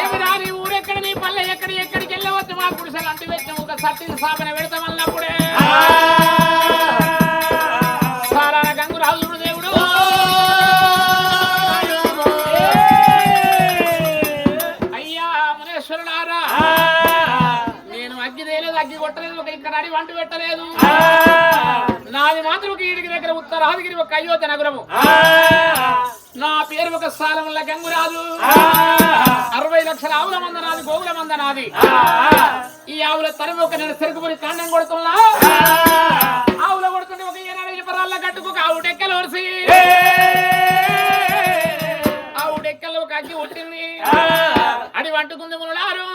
ఏమి రాని నీ పల్లె ఎక్కడ ఎక్కడికి వెళ్ళవద్దు? మా గుడిసెలు అంటు పెట్టిన ఒక సట్టిన సామెన పెడతామన్నప్పుడే సారాన గంగురాజుడు దేవుడు. అయ్యా మునేశ్వరుడారా నేను అగ్గి తేలేదు అగ్గి కొట్టలేదు ఒక ఇక్కడ వంట పెట్టలేదు. నాది మాత్రం ఈడికి దగ్గర ఉత్తరాదిగిరి ఒక అయోధ్య నగరము. నా పేరు ఒక స్థానంలో గంగురాజు. అరవై లక్షల ఆవుల మంద నాది గోవుల మంద నాది ఈ ఆవుల తరిమి ఒక నేను చెరుకుపురి కాండం కొడుతున్నా ఆవుల కొడుతుంటే ఒక ఏనాడు ఇపరాళ్ళ కట్టుకు ఒక ఆవు డెక్కలు వరిసి ఆవు డెక్కలు ఒక అగ్గి కొట్టింది అడి వంటుకుంది మునులారు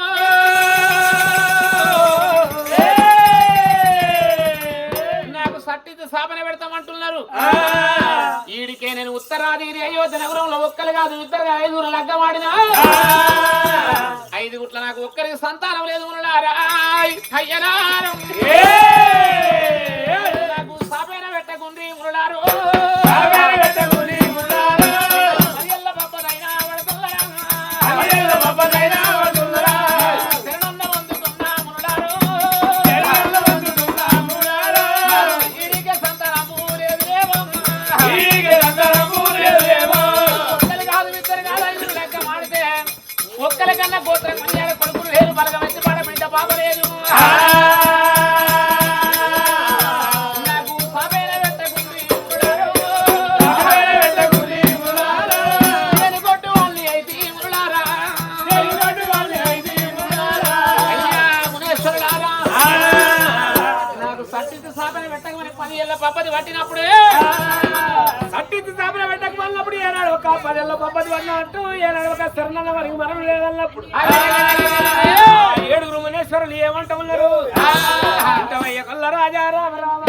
సట్టిది సాపన పెడతామంటున్నారు. ఈడికే నేను ఉత్తరాదిగిరి అయోధ్య నగరంలో ఒక్కరు కాదు ఇద్దరు ఐదుగురు లగ్గమాడినా ఐదు గుట్ల నాకు ఒక్కరికి సంతానం లేదు అయ్యనారం పట్టినప్పుడే సట్టించి సాపన పెట్టక వల్లప్పుడు ఏనాడు ఒక పదేళ్ళ వన్న అంటూ ఏనాడు ఒక శరణన్న వరకు మనం లేదన్నప్పుడు. ఏడుగురు మునేశ్వరులు ఏమంట ఉన్నారు? అంటవయ్య కొల్ల రాజా రామ రామ.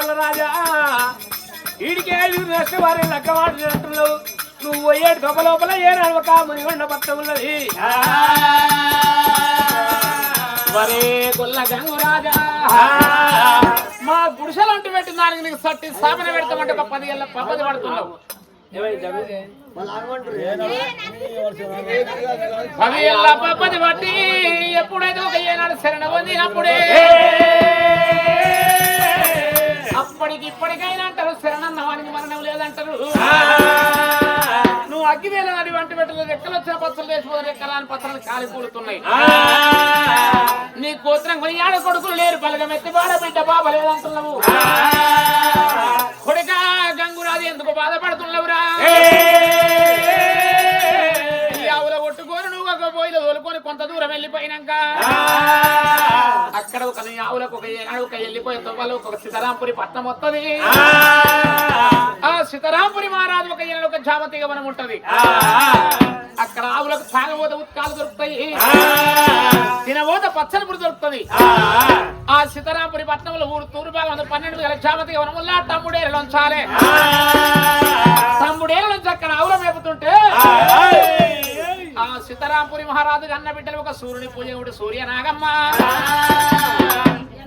మరణం రాజా. ఈడికి ఐదు నష్ట వారి లెక్క మాట్లాడుతున్నావు నువ్వు పోయేడు దొంగ లోపల ఏ నడవక మునిగొండ పట్ట ఉన్నది? వరే గొల్ల గంగురాజా మా గుడిసెలు అంటూ పెట్టిన దానికి నీకు సట్టి సాపన పెడతామంటే ఒక పది ఏళ్ళ పది పడుతున్నావు. పది ఏళ్ళ పప్పది పట్టి ఎప్పుడైతే ఒక ఏనాడు శరణ పొందినప్పుడే. అప్పటికి ఇప్పటికైనా అంటారు శరణన్న వానికి మరణం లేదంటారు. నువ్వు అగ్గివేల నడి వంటి పెట్టలేదు ఎక్కలు వచ్చిన పచ్చలు వేసిపోతే ఎక్కరాని పత్రాలు కాలి కూలుతున్నాయి. నీ గోత్రం కొని ఆడ కొడుకులు లేరు బలగం ఎత్తి బాడ బిడ్డ బాబ లేదంటున్నావు. కొడుక గంగురాజు ఎందుకు బాధపడుతున్నావురా? ఈ ఆవుల కొట్టుకొని నువ్వు ఒక పోయిలో తోలుకొని కొంత దూరం వెళ్ళిపోయినాక. అక్కడ ఒక ఆవులకు ఒక ఏనాడు ఒక వెళ్ళిపోయే తొవ్వలు ఒక సీతారాంపురి పట్నం వస్తుంది. ఆ. సీతారాంపురి మహారాజు ఒక ఏనాడు ఒక జామతిగా మనం ఉంటది. అక్కడ ఆవులకు తాగబోత ఉత్కాలు దొరుకుతాయి. తినబోత పచ్చని పురి దొరుకుతుంది. ఆ. సీతారాంపురి పట్నంలో ఊరు తూరు భాగం పన్నెండు గల జామతిగా మనం వల్ల తమ్ముడేళ్ళు ఉంచాలి తమ్ముడేళ్ళ నుంచి అక్కడ ఆవుల మేపుతుంటే ఆ సీతారాంపురి మహారాజు అన్న బిడ్డలు ఒక సూర్యుని పూజ ఒకటి సూర్య నాగమ్మ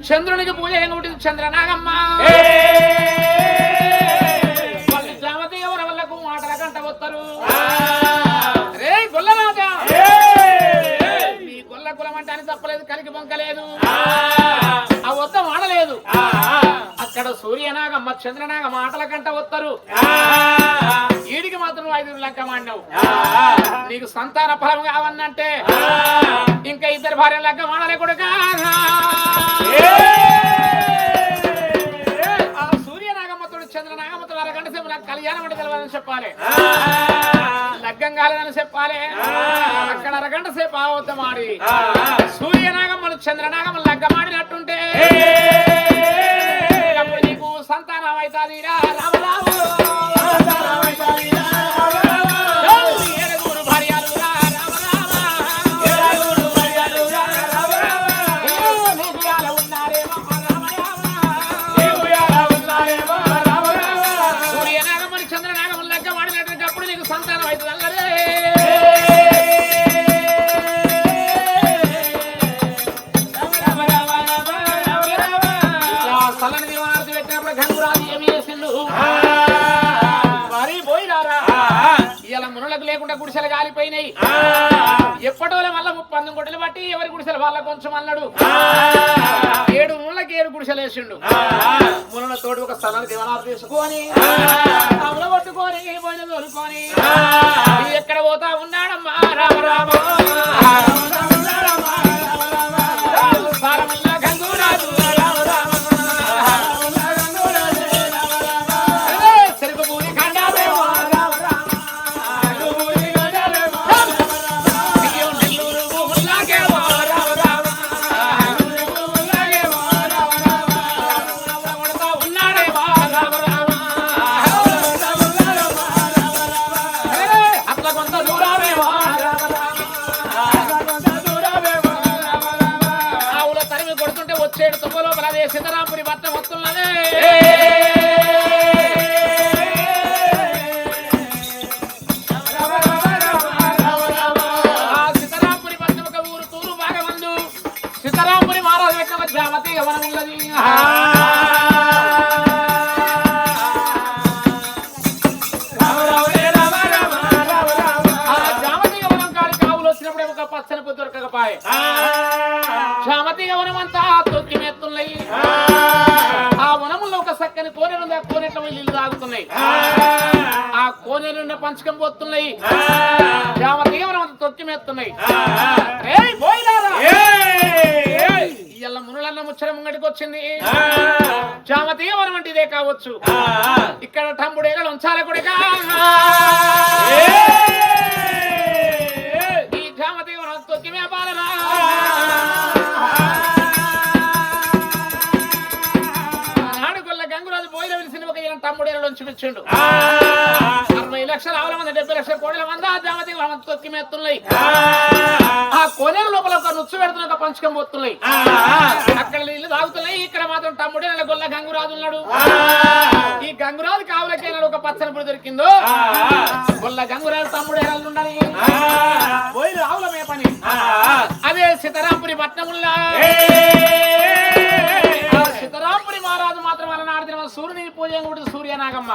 చంద్రునికి పూజ ఒకటి చంద్ర నాగమ్మ వాళ్ళు జామతి వల్లకు మాటల కంట వస్తారు రే గొల్లరాజా. మీ గొల్ల కులం అంటే అని తప్పలేదు కలికి బొంకలేదు. ఆ వద్ద మాడలేదు. అక్కడ సూర్యనాగమ్మ చంద్రనాగ మాటల కంట వస్తారు ఈడికి మాత్రం ఐదు లెక్క మాడినావు. నీకు సంతాన ఫలం కావన్నంటే ఇంకా ఇద్దరు భార్య లెక్క మాడలే కొడుకా. ఆ సూర్యనాగమ్మతుడు చంద్రనాగమ్మతుడు అరగంట సేపు నాకు కళ్యాణం అంటే తెలవాలని చెప్పాలి. లగ్గం కాలేదని చెప్పాలి. అక్కడ అరగంట సేపు ఆవద్ద మాడి సూర్యనాగమ్మను చంద్రనాగమ్మ లగ్గమాడినట్టుంటే గంగురాజు ఏమి చేసిండు? మరి పోయినారా? ఇలా మునులకు లేకుండా గుడిసెలు కాలిపోయినాయి. ఎప్పటోలే మళ్ళా గుడ్డలు బట్టి ఎవరి గుడిసెలు? వాళ్ళ కొంచెం అన్నాడు. ఏడు ముళ్ళకి ఏడు గుడిసెలు వేసిండు. ముళ్ళ తోటి ఒక స్థలాన్ని దివనాలు తీసుకొని అమలు పట్టుకొని పోయిన ఎక్కడ పోతా ఉన్నాడమ్మా? రామ రామ. ఒక పచ్చని పువ్వు దొరకకపాయే జామతి ఎవరం అంతా తొక్కి మెత్తున్నాయి ఆ. వనములో ఒక చక్కని ఆ కోనేట్ల నీళ్ళు తాగుతున్నాయి ఆ. కోనేరున్న పంచకం పోతున్నాయి జామతి ఎవరం అంతా తొక్కి మెత్తున్నాయి ఏయ్ పోయినారా ఇయ్యాల ముచ్చట ముంగటికి వచ్చింది. జామతి ఎవరం అంటే ఇదే కావచ్చు. ఇక్కడ టంబుడేగా ఉంచాల కొడుకా ఈ జామతి ఎవరం తొక్కి మేపాలనా నాడుకొల్ల గంగురాజు పోయిన ఒక ఈయన మెచ్చిండు అరవై లక్షల ఆవుల మంది డెబ్బై లక్షల కోట్ల మంది ఆ జామతి తొక్కి మెత్తున్నాయి. ఆ కోనేరు లోపల ఒక నుచ్చు పెడుతున్న ఒక పంచకం పోతున్నాయి అక్కడ నీళ్ళు తాగుతున్నాయి ఇక్కడ మాత్రం తమ్ముడే గొల్ల గంగురాజు ఉన్నాడు. ఈ గంగురాజు కావులకైనా ఒక పచ్చని పుడి దొరికిందో? గొల్ల గంగురాజు తమ్ముడే ఉండాలి. పోయి ఆవుల మే పని. అదే సీతారాంపురి పట్నముల్లా సీతారాంపురి మహారాజు నాడిన సూర్యునికి పూజ ఉంటుంది సూర్యనాగమ్మ.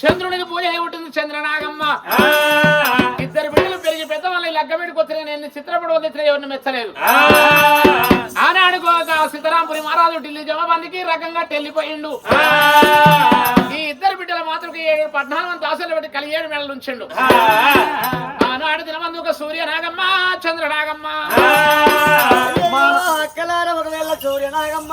చంద్రునికి పూజ ఉంటుంది చంద్రనాగమ్మ. ఇద్దరు బిడ్డలు పెరిగి పెద్ద వాళ్ళ లగ్గబెడికి వచ్చిన నేను చిత్రపడి వదిలిన ఎవరిని మెచ్చలేదు. ఆనాడు ఒక సీతారాంపురి మహారాజు ఢిల్లీ జమాబందికి రకంగా వెళ్ళిపోయిండు ఈ ఇద్దరు బిడ్డల మాత్రం ఏడు పద్నాలుగు మంది దాసులు పెట్టి కలిగి ఏడు మెడలు ఉంచిండు. ఆనాడు దినమందు ఒక సూర్య నాగమ్మ చంద్ర నాగమ్మ మా అక్కలార ఒకవేళ సూర్యనాగమ్మ.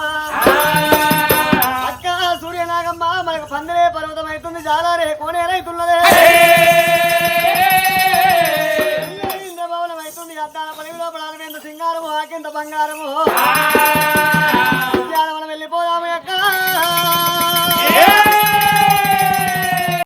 సూర్యనాగమ్మ మనకు పందిరే పర్వతం అవుతుంది జాలారే కోనేరైతున్నదే ఇంద్రభవనం అవుతుంది అద్దాల పలివి లోపల అరవింద సింగారము ఆకింత బంగారము.